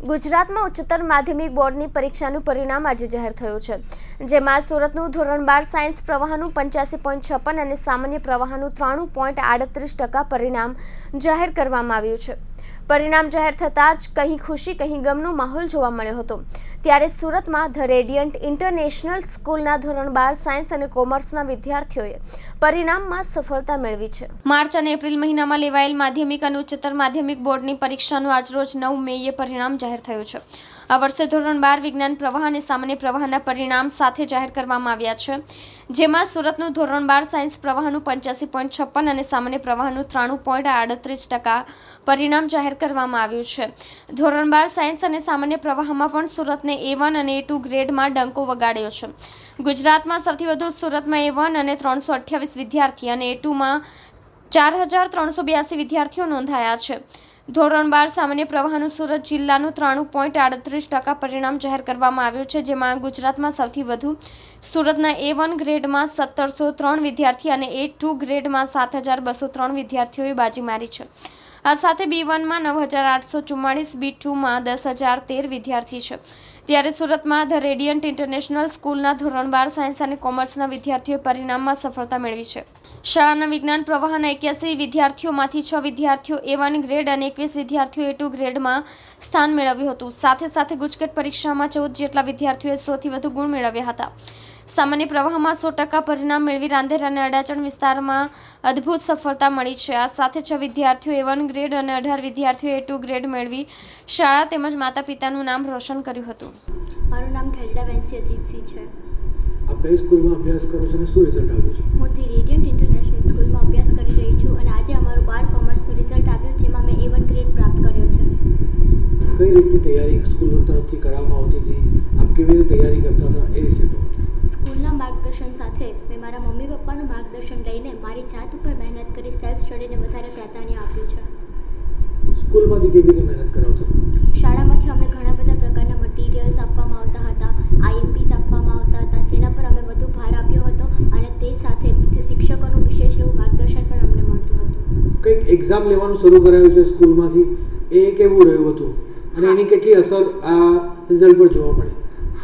ગુજરાતમાં ઉચ્ચતર માધ્યમિક બોર્ડની પરીક્ષાનું પરિણામ આજે જાહેર થયું છે, જેમાં સુરતનું ધોરણ બાર સાયન્સ પ્રવાહનું પંચ્યાસી પોઈન્ટ છપ્પન અને સામાન્ય પ્રવાહનું ત્રાણું પોઈન્ટ આડત્રીસ ટકા પરિણામ જાહેર કરવામાં આવ્યું છે. પરિણામ જાહેર થતાં જ કહી ખુશી કહી ગમનો માહોલ જોવા મળ્યો હતો. ત્યારે સુરતમાં ધ રેડિયન્ટ ઇન્ટરનેશનલ સ્કૂલના ધોરણ બાર સાયન્સ અને કોમર્સના વિદ્યાર્થીઓએ પરિણામમાં સફળતા મેળવી છે. માર્ચ અને એપ્રિલ મહિનામાં લેવાયેલ માધ્યમિક અને ઉચ્ચતર માધ્યમિક બોર્ડની પરીક્ષાનું આજરોજ નવ મેએ પરિણામ જાહેર થયું છે. આ વર્ષે ધોરણ બાર વિજ્ઞાન પ્રવાહ અને સામાન્ય પ્રવાહના પરિણામ સાથે જાહેર કરવામાં આવ્યા છે. જેમાં સુરતનું ધોરણ બાર સાયન્સ પ્રવાહનું પંચ્યાસી પોઈન્ટ છપ્પન અને સામાન્ય પ્રવાહનું ત્રાણું પોઈન્ટ આડત્રીસ ટકા પરિણામ જાહેર કરવામાં આવ્યું છે. ધોરણ બાર સાયન્સ અને સામાન્ય પ્રવાહમાં પણ સુરતને એ વન અને એ ટુ ગ્રેડમાં ડંકો વગાડ્યો છે. ગુજરાતમાં સૌથી વધુ સુરતમાં એ વન અને ત્રણસો અઠ્યાવીસ વિદ્યાર્થી અને એ ટુમાં ચાર હજાર ત્રણસો બ્યાસી વિદ્યાર્થીઓ નોંધાયા છે. ધોરણ બાર સામાન્ય પ્રવાહનું સુરત જિલ્લાનું ત્રાણું પોઈન્ટ આડત્રીસ ટકા પરિણામ જાહેર કરવામાં આવ્યું છે, જેમાં ગુજરાતમાં સૌથી વધુ સુરતના એ વન ગ્રેડમાં સત્તરસો ત્રણ વિદ્યાર્થી અને એ ટુ ગ્રેડમાં સાત હજાર બસો ત્રણ વિદ્યાર્થીઓએ બાજી મારી છે. આ સાથે બી વનમાં નવ હજાર આઠસો ચુમ્માળીસ બી ટુમાં દસ હજાર તેર વિદ્યાર્થી છે. ત્યારે સુરતમાં ધ રેડિયન્ટ ઇન્ટરનેશનલ સ્કૂલના ધોરણ બાર સાયન્સ અને કોમર્સના વિદ્યાર્થીઓએ પરિણામમાં સફળતા મેળવી છે. શાળાના વિજ્ઞાન પ્રવાહના એક્યાસી વિદ્યાર્થીઓમાંથી છ વિદ્યાર્થીઓ એ વન ગ્રેડ અને એકવીસ વિદ્યાર્થીઓ એ ટુ ગ્રેડમાં સ્થાન મેળવ્યું હતું. સાથે સાથે ગુજકેટ પરીક્ષામાં ચૌદ જેટલા વિદ્યાર્થીઓએ સોથી વધુ ગુણ મેળવ્યા હતા. સામાન્ય પ્રવાહમાં સો ટકા પરિણામ મેળવી રાંદેર અને અડાચણ વિસ્તારમાં અદ્ભુત સફળતા મળી છે. આ સાથે છ વિદ્યાર્થીઓ એ વન ગ્રેડ અને અઢાર વિદ્યાર્થીઓ એ ટુ ગ્રેડ મેળવી શાળા તેમજ માતા પિતાનું નામ રોશન કર્યું હતું. મારું નામ ખેલડા વેન્સી અજીતસિંહ છે. આપ કઈ સ્કૂલમાં અભ્યાસ કરો છો અને શું રિઝલ્ટ આવ્યું છે? હું ધી રેડિયન્ટ ઇન્ટરનેશનલ સ્કૂલમાં અભ્યાસ કરી રહી છું અને આજે અમારું બાર કોમર્સનું રિઝલ્ટ આવ્યું જેમાં મેં એ વન ગ્રેડ પ્રાપ્ત કર્યો છે રીતની તૈયારી સ્કૂલ તરફથી કરવામાં આવતી હતી? આપ કેવી રીતે તૈયારી કરતા હતા એ વિશે કહો. સ્કૂલના માર્ગદર્શન સાથે મેં મારા મમ્મી પપ્પાનું માર્ગદર્શન લઈને મારી જાત ઉપર મહેનત કરી સેલ્ફ સ્ટડીને વધારે પ્રાધાન્ય આપ્યું છે. સ્કૂલમાંથી કેવી રીતે મહેનત કરાવતા? શાળામાંથી અમને ઘણા બધા પ્રકારના મટીરિયલ્સ આપવામાં આવતા હતા. આઈએમપીસ આપવામાં આવતા હતા જેના પર અમે વધુ ભાર આપ્યો હતો અને તે સાથે શિક્ષકોનું વિશેષ એવું માર્ગદર્શન પણ અમને મળતું હતું. કંઈક એક્ઝામ લેવાનું શરૂ કરાયું છે સ્કૂલમાંથી? એ કેવું રહ્યું હતું? અને એની કેટલી અસર આ રિઝલ્ટ પર જોવા મળી?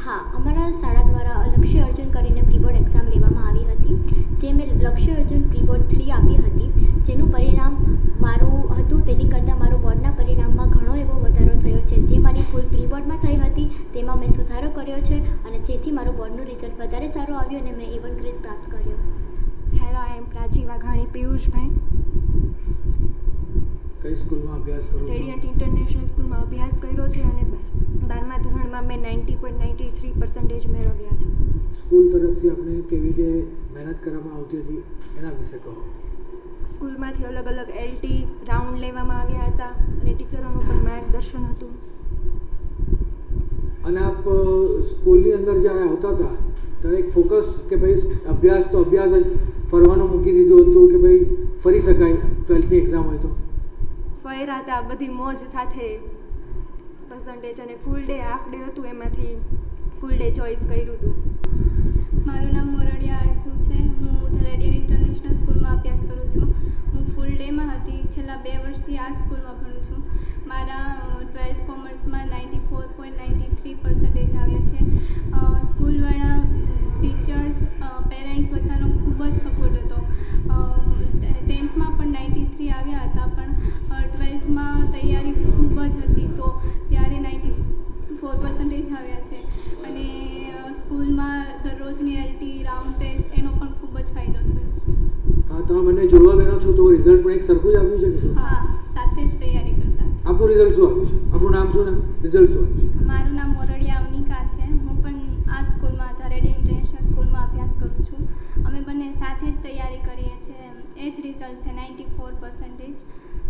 હા અમારા શાળા દ્વારા લક્ષ્ય અર્જુન કરીને પ્રીબોર્ડ એક્ઝામ લેવામાં આવી હતી જે મેં લક્ષ્ય અર્જુન પ્રીબોર્ડ થ્રી આપી હતી જેનું પરિણામ મારું હતું તેની કરતાં મારું બોર્ડના પરિણામમાં ઘણો એવો વધારો થયો છે. જે મારી ભૂલ પ્રીબોર્ડમાં થઈ હતી તેમાં મેં સુધારો કર્યો છે અને જેથી મારું બોર્ડનું રિઝલ્ટ વધારે સારું આવ્યું અને મેં એવન વન ગ્રેડ પ્રાપ્ત કર્યો. Hello I am Prachi Vaghani પિયુષભાઈ કઈ સ્કૂલમાં અભ્યાસ કરો છો? રેડિયન્ટ ઇન્ટરનેશનલ સ્કૂલમાં અભ્યાસ કર્યો છે અને બાર- બારમા ધોરણમાં મેં ninety point ninety three percentage મેળવ્યા છે. સ્કૂલ તરફથી આપણે કેવી રીતે મહેનત કરવામાં આવતી હતી? એના વિશે કહો. સ્કૂલમાંથી અલગ અલગ એલટી રાઉન્ડ લેવામાં આવ્યા હતા અને ટીચરોનું પણ માર્ગદર્શન હતું. અને આપ સ્કૂલની અંદર જ્યારે આવતા હતા ત્યારે એક ફોકસ કે ભાઈ અભ્યાસ તો અભ્યાસ જ ફરવાનું મૂકી દીધું હતું કે ભાઈ ફરી શકાય ટ્વેલ્થની એક્ઝામ હોય તો. ફર્યા હતા, બધી મોજ સાથે. પર્સન્ટેજ અને ફૂલ ડે હાફ ડે હતું એમાંથી. ફૂલ ડે ચોઈસ કર્યું હતું મારું નામ મોરડિયા આરસુ છે. હું ધરેડિયન ઇન્ટરનેશનલ સ્કૂલમાં અભ્યાસ કરું છું. હું ફૂલ ડેમાં હતી. છેલ્લા બે વર્ષથી આ સ્કૂલમાં ભણું છું. મારા twelfth કોમર્સમાં ninety four point ninety three percentage આવ્યા છે. સ્કૂલવાળા ટીચર્સ પેરેન્ટ્સ બધાનો ખૂબ જ સપોર્ટ હતો. ટેન્થમાં પણ નાઇન્ટી થ્રી આવ્યા હતા, પણ ટ્વેલ્થમાં તૈયારી ખૂબ જ હતી તો ત્યારે નાઇન્ટી ફોર પર્સન્ટેજ આવ્યા છે. અને સ્કૂલમાં દરરોજની એલટી રાઉન્ડ ટેસ્ટ એનો પણ ખૂબ જ ફાયદો થયો છે. હા તમે મને જોડવા બહેનો છો તો રિઝલ્ટ પણ એક સરખું જ આવ્યું છે હા સાથે જ તૈયારી કરતા. આપણું રિઝલ્ટ શું આવ્યું છે? આપણું નામ શું નામ રિઝલ્ટ શું આવ્યું છે? મારું નામ મોરડિયા અવનિકા છે. હું પણ આ સ્કૂલમાં ધારેડી ઇન્ટરનેશનલ સ્કૂલમાં અભ્યાસ કરું છું. અમે બંને સાથે જ તૈયારી કરીએ છીએ. એ જ રિઝલ્ટ છે નાઇન્ટી ફોર પર્સન્ટેજ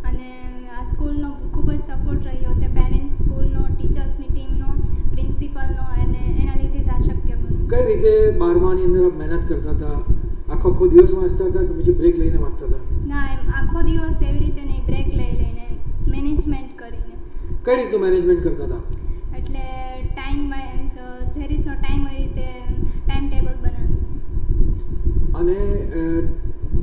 અને આ સ્કૂલનો ખૂબ જ સપોર્ટ રહ્યો છે પેરેન્ટ્સ સ્કૂલનો ટીચર્સની ટીમનો પ્રિન્સિપલનો અને એના લીધે જ આ શક્ય બન્યું કઈ રીતે બારમાની અંદર આપ મહેનત કરતા હતા? આખો આખો દિવસ વાંચતા હતા કે પછી બ્રેક લઈને વાંચતા હતા? ના એમ આખો દિવસ એવી રીતે નહીં બ્રેક લઈ લઈને મેનેજમેન્ટ કરીને. કઈ રીતનું મેનેજમેન્ટ કરતા હતા? એટલે ટાઈમ વાઇઝ જે રીતનો ટાઈમ હોય એ રીતે ટાઈમ ટેબલ બનાવી અને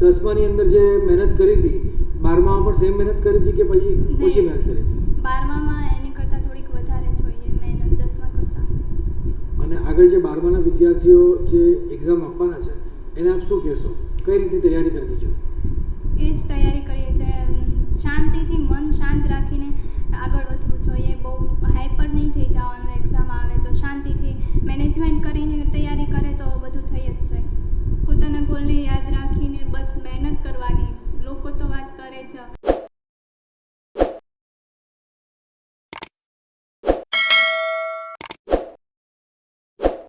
દસમાની અંદર જે મહેનત કરી હતી બારમામાં પણ સેમ મહેનત કરી હતી કે પછી ઓછી મહેનત કરી હતી? બારમામાં એની કરતાં થોડીક વધારે જોઈએ મહેનત દસમાં કરતાં. અને આગળ જે બારમાના વિદ્યાર્થીઓ જે એક્ઝામ આપવાના છે એને આપ શું કહેશો? કઈ રીતે તૈયારી કરવી છે? એ જ તૈયારી કરીએ છીએ. શાંતિથી મન શાંત રાખીને આગળ વધવું જોઈએ. બહુ હાઈપર નહીં થઈ જવાનું એક્ઝામ આવે તો શાંતિથી મેનેજમેન્ટ કરીને તૈયારી કરે તો બધું થઈ જ જાય. પોતાના ગોલને યાદ રાખીને બસ મહેનત કરવાની. લોકો તો વાત hecho.